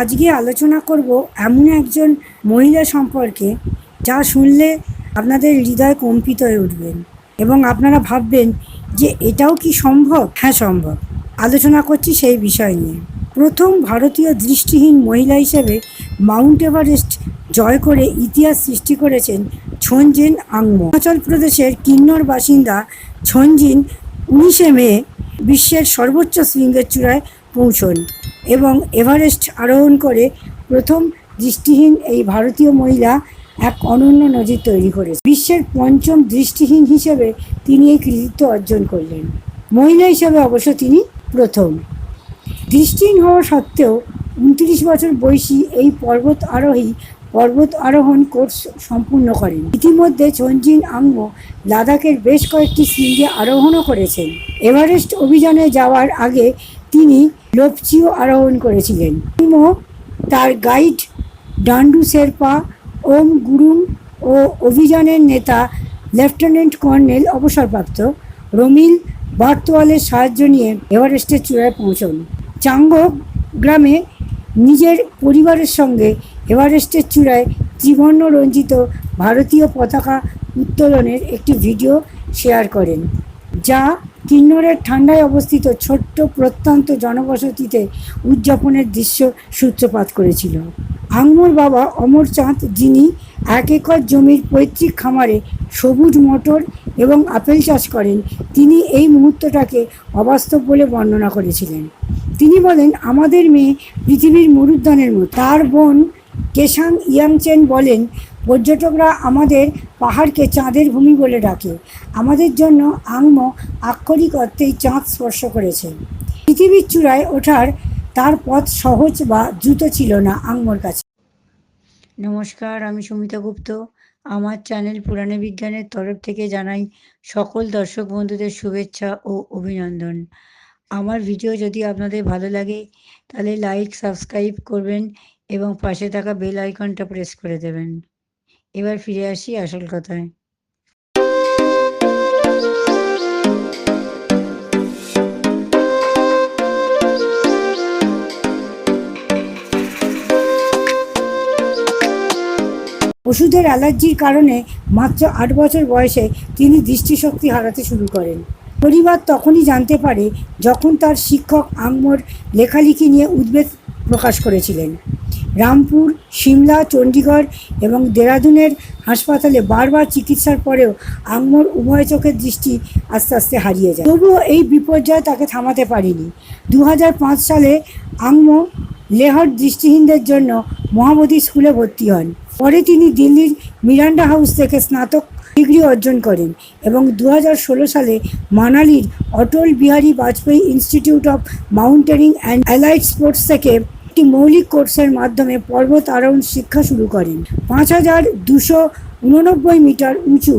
আজকে আলোচনা করব এমন একজন মহিলা সম্পর্কে যা শুনলে আপনাদের হৃদয় কম্পিত হয়ে উঠবেন এবং আপনারা ভাববেন যে এটাও কি সম্ভব? হ্যাঁ সম্ভব। আলোচনা করছি সেই বিষয় নিয়ে। প্রথম ভারতীয় দৃষ্টিহীন মহিলা হিসেবে মাউন্ট এভারেস্ট জয় করে ইতিহাস সৃষ্টি করেছেন ছঞ্জিন আংমো। হিমাচল প্রদেশের কিন্নর বাসিন্দা ছঞ্জিন উনিশে মে বিশ্বের সর্বোচ্চ শৃঙ্গের চূড়ায় পৌঁছন। এবং এভারেস্ট আরোহণ করে প্রথম দৃষ্টিহীন এই ভারতীয় মহিলা এক অনন্য নজির তৈরি করেছে। বিশ্বের পঞ্চম দৃষ্টিহীন হিসেবে তিনি এই কৃতিত্ব অর্জন করলেন। মহিলা হিসেবে অবশ্য তিনি প্রথম। দৃষ্টিহীন হওয়া সত্ত্বেও উনত্রিশ বছর বয়সী এই পর্বত আরোহী পর্বত আরোহণ কোর্স সম্পূর্ণ করেন। ইতিমধ্যে চঞ্জিন আঙ্গ লাদাখের বেশ কয়েকটি শৃঙ্গে আরোহণও করেছেন। এভারেস্ট অভিযানে যাওয়ার আগে তিনি লোপচিও আরোহণ করেছিলেন। তিনিও তার গাইড ডান্ডু শেরপা, ওম গুরুং ও অভিযানের নেতা লেফটেন্যান্ট কর্নেল অবসরপ্রাপ্ত রমিল বার্তোয়ালের সাহায্য নিয়ে এভারেস্টের চূড়ায় পৌঁছন। চাঙ্গো গ্রামে নিজের পরিবারের সঙ্গে এভারেস্টের চূড়ায় ত্রিবর্ণ রঞ্জিত ভারতীয় পতাকা উত্তোলনের একটি ভিডিও শেয়ার করেন, যা কিন্নরের ঠান্ডায় অবস্থিত ছোট্ট প্রত্যন্ত জনবসতিতে উদযাপনের দৃশ্য সূত্রপাত করেছিল। আঙ্গুর বাবা অমর চাঁদ যিনি এক একর জমির পৈতৃক খামারে সবুজ মটর এবং আপেল চাষ করেন, তিনি এই মুহূর্তটাকে অবাস্তব বলে বর্ণনা করেছিলেন। তিনি বলেন, আমাদের মেয়ে পৃথিবীর মরুদ্যানের মতো। তার বোন কেশাং ইয়াংচেন বলেন পর্যটকরা আমাদের পাহাড়কে চাঁদের ভূমি বলে ডাকে। আমাদের জন্য আংম আক্ষরিক অর্থেই চাঁদ স্পর্শ করেছে। পৃথিবীর চূড়ায় ওঠার তার পথ সহজ বা দ্রুত ছিল না আংমোর কাছে। নমস্কার, আমি সুমিতা গুপ্ত। আমার চ্যানেল পুরাণে বিজ্ঞানের তরফ থেকে জানাই সকল দর্শক বন্ধুদের শুভেচ্ছা ও অভিনন্দন। আমার ভিডিও যদি আপনাদের ভালো লাগে, তাহলে লাইক, সাবস্ক্রাইব করবেন এবং পাশে থাকা বেল আইকনটা প্রেস করে দেবেন। এবার ফিরে আসি আসল কথায়। ওষুধের অ্যালার্জির কারণে মাত্র আট বছর বয়সে তিনি দৃষ্টিশক্তি হারাতে শুরু করেন। পরিবার তখনই জানতে পারে যখন তার শিক্ষক আঙ্গমোর লেখালেখি নিয়ে উদ্বেগ প্রকাশ করেছিলেন। রামপুর, সিমলা চণ্ডীগড় এবং দেরাদুনের হাসপাতালে বারবার চিকিৎসার পরেও আঙ্গমোর উভয় চোখের দৃষ্টি আস্তে আস্তে হারিয়ে যায়। তবুও এই বিপর্যয় তাকে থামাতে পারেনি। দু হাজার পাঁচ সালে আঙ্গমো লেহর দৃষ্টিহীনদের জন্য মহাবোধি স্কুলে ভর্তি হন। পরে তিনি দিল্লির মিরান্ডা হাউস থেকে স্নাতক ডিগ্রি অর্জন করেন এবং দু হাজার ষোলো সালে মানালির Atal Bihari Vajpayee institute of mountaineering and allied sports থেকে একটি মৌলিক কোর্সের মাধ্যমে পর্বত আরোহণ শিক্ষা শুরু করেন। পাঁচ হাজার দুশো উননব্বই মিটার উঁচু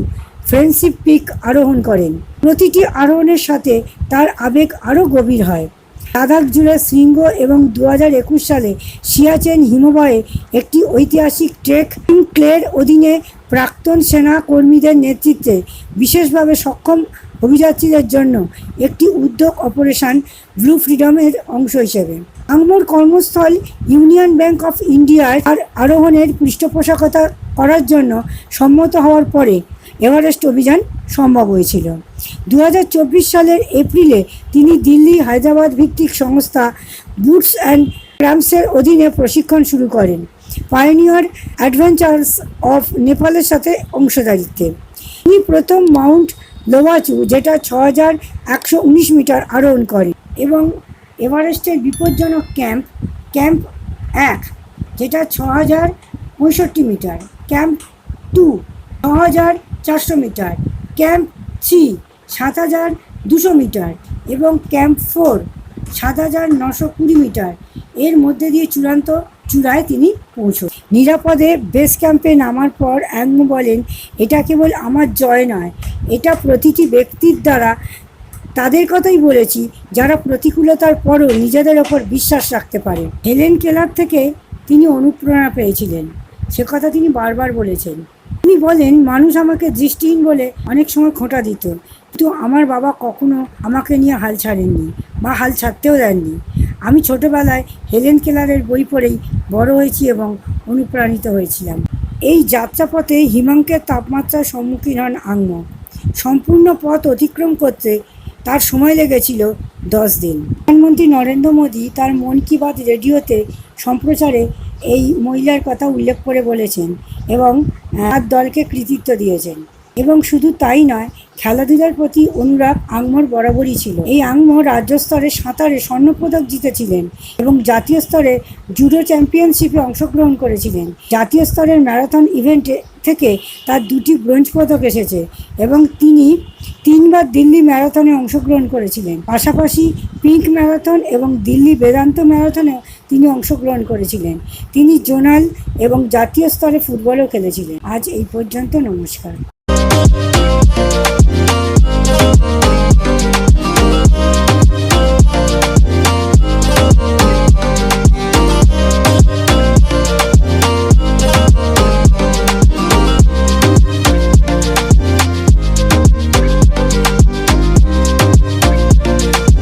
ফ্রেন্ডশিপ পিক আরোহণ করেন। প্রতিটি আরোহণের সাথে তার আবেগ আরও গভীর হয়। লাদাখ জুড়ে শৃঙ্গ এবং দু হাজার একুশ সালে সিয়াচেন হিমবাহে একটি ঐতিহাসিক ট্রেক ক্লের অধীনে প্রাক্তন সেনা কর্মীদের নেতৃত্বে বিশেষভাবে সক্ষম অভিযাত্রীদের জন্য একটি উদ্যোগ অপারেশন ব্লু ফ্রিডমের অংশ হিসেবে। আংমোর কর্মস্থল ইউনিয়ন ব্যাংক অফ ইন্ডিয়ার আর আরোহণের পৃষ্ঠপোষকতা করার জন্য সম্মত হওয়ার পরে এভারেস্ট অভিযান সম্ভব হয়েছিল। দু হাজার চব্বিশ সালের এপ্রিলে তিনি দিল্লি হায়দ্রাবাদ ভিত্তিক সংস্থা বুটস অ্যান্ড ক্রামসের অধীনে প্রশিক্ষণ শুরু করেন। পায়োনিয়ার অ্যাডভেঞ্চার্স অফ নেপালের সাথে অংশদারিত্বে। তিনি প্রথম মাউন্ট লোয়াচু যেটা ছ হাজার একশো উনিশ মিটার আরোহণ করেন এবং এভারেস্টের বিপজ্জনক ক্যাম্প ক্যাম্প এক, যেটা ছ হাজার পঁয়ষট্টি মিটার, ক্যাম্প টু ছ হাজার চারশো মিটার, ক্যাম্প থ্রি সাত হাজার দুশো মিটার এবং ক্যাম্প ফোর সাত হাজার নশো কুড়ি মিটার। এর মধ্যে দিয়ে চূড়ান্ত চূড়ায় তিনি পৌঁছন। নিরাপদে বেস ক্যাম্পে নামার পর অ্যাংমো বলেন, এটা কেবল আমার জয় নয়, এটা প্রতিটি ব্যক্তির দ্বারা। তাদের কথাই বলেছি, যারা প্রতিকূলতার পরও নিজেদের ওপর বিশ্বাস রাখতে পারে। হেলেন কেলার থেকে তিনি অনুপ্রেরণা পেয়েছিলেন। সে কথা তিনি বারবার বলেছেন। তিনি বলেন, মানুষ আমাকে দৃষ্টিহীন বলে অনেক সময় খোঁটা দিত। কিন্তু আমার বাবা কখনো আমাকে নিয়ে হাল ছাড়েননি বা হাল ছাড়তেও দেননি। আমি ছোটবেলায় হেলেন কেলারের বই পড়েই বড় হয়েছি এবং অনুপ্রাণিত হয়েছিলাম। এই যাত্রাপথে হিমাঙ্কের তাপমাত্রার সম্মুখীন হন আঙ্গ সম্পূর্ণ পথ অতিক্রম করতে তার সময় লেগেছিল দশ দিন। প্রধানমন্ত্রী নরেন্দ্র মোদী তার মন কি বাত রেডিওতে সম্প্রচারে এই মহিলার কথা উল্লেখ করে বলেছেন এবং তার দলকে কৃতিত্ব দিয়েছেন। এবং শুধু তাই নয়, খেলাধুলার প্রতি অনুরাগ আংমোর বরাবরই ছিল। এই আংমো রাজ্য স্তরে সাঁতারে স্বর্ণপদক জিতেছিলেন এবং জাতীয় স্তরে জুডো চ্যাম্পিয়নশিপে অংশগ্রহণ করেছিলেন। জাতীয় স্তরের ম্যারাথন ইভেন্টে থেকে তার দুটি ব্রোঞ্জ পদক এসেছে এবং তিনি তিনবার দিল্লি ম্যারাথনে অংশগ্রহণ করেছিলেন। পাশাপাশি পিঙ্ক ম্যারাথন এবং দিল্লি বেদান্ত ম্যারাথনেও তিনি অংশগ্রহণ করেছিলেন। তিনি জোনাল এবং জাতীয় স্তরে ফুটবলও খেলেছিলেন। আজ এই পর্যন্ত নমস্কার।